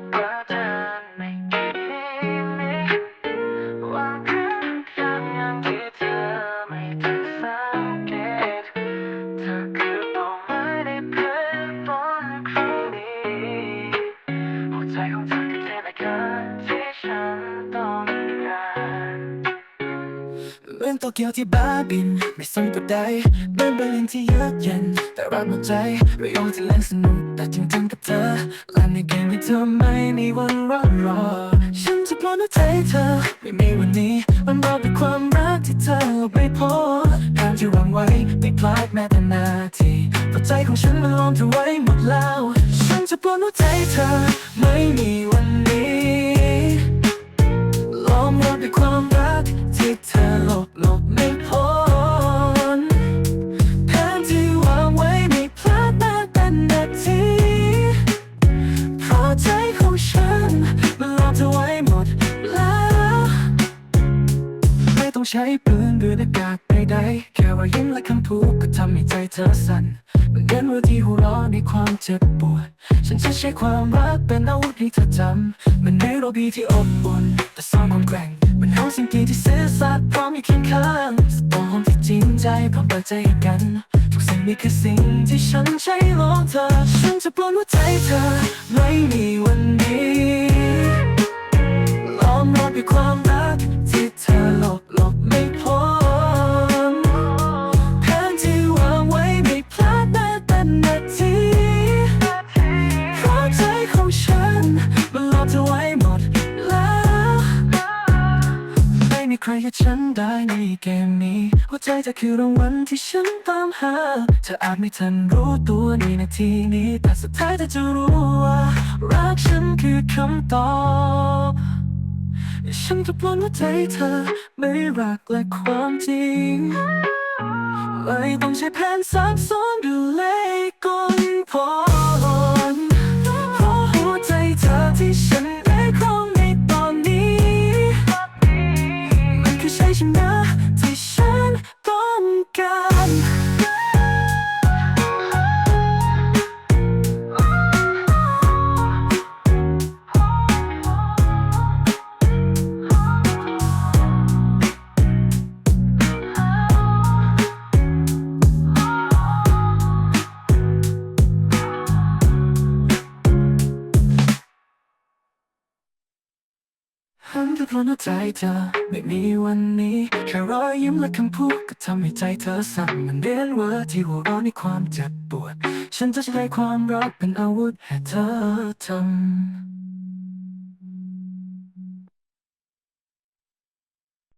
กกว่าเธอไม่คิดเลยว่าคืออย่างที่เธอไม่ทันสังเกตเธอคือเป้าหมายในเพลงฝันครั้งนี้หัวใจของเธอคือเทพการที่ฉันต้อง โตเกียวที่บ้าบิน ไม่สนกับใดเหมือนเบอร์ลินที่เยือกเย็น แต่รักหมดใจระยองที่เล่นสนุกแต่จริงๆกับเธอและในเกมที่เธอไม่มีวันรอรอ ฉันจะปลดหัวใจเธอ ไม่มีวันนี้ มันรอด้วยความรักที่เธอไปพบการที่วางไว้ไม่พลาดแม้แต่นาทีเพราะใจของฉันมันล้อมเธอไว้หมดแล้ว ฉันจะปลดหัวใจเธอไม่มี ใช้ปืนหรือหน้ากากใดๆแค่รอยยิ้มและคำพูดก็ทำให้ใจเธอสั่นเหมือนเดินว่าที่หัวเราะในความเจ็บปวด ฉันจะใช้ความรักเป็นอาวุธให้เธอจำมันในโรบีที่อบอุ่นแต่ซ่อนความแกร่งมันเอาสิ่งดีที่ซื่อสัตย์พร้อมอยู่เคียงข้างสตองที่จริงใจพร้อมเปิดใจกันทุกสิ่งนี้คือสิ่งที่ฉันใช้ลองเธอ ฉันจะปลดหัวใจเธอไม่มีวัน มีใครกับฉันได้ในเกมนี้ หัวใจเธอคือรางวัลที่ฉันตามหา เธออาจไม่ทันรู้ตัวในนาทีนี้ แต่สุดท้ายเธอจะรู้ว่ารักฉันคือคำตอบฉันจะปลดหัวใจเธอไม่รักและความจริงเลยต้องใช้แผนซับซ้อนดูเลขกลพล ฉันจะพลนหัวใจเธอ ไม่มีวันนี้ แค่รอยยิ้มและคำพูดก็ทำให้ใจเธอสั่นมันเรียนเวอร์ที่หัวเร้อนในความเจ็บปวด ฉันจะใช้ความรักเป็นอาวุธให้เธอทำ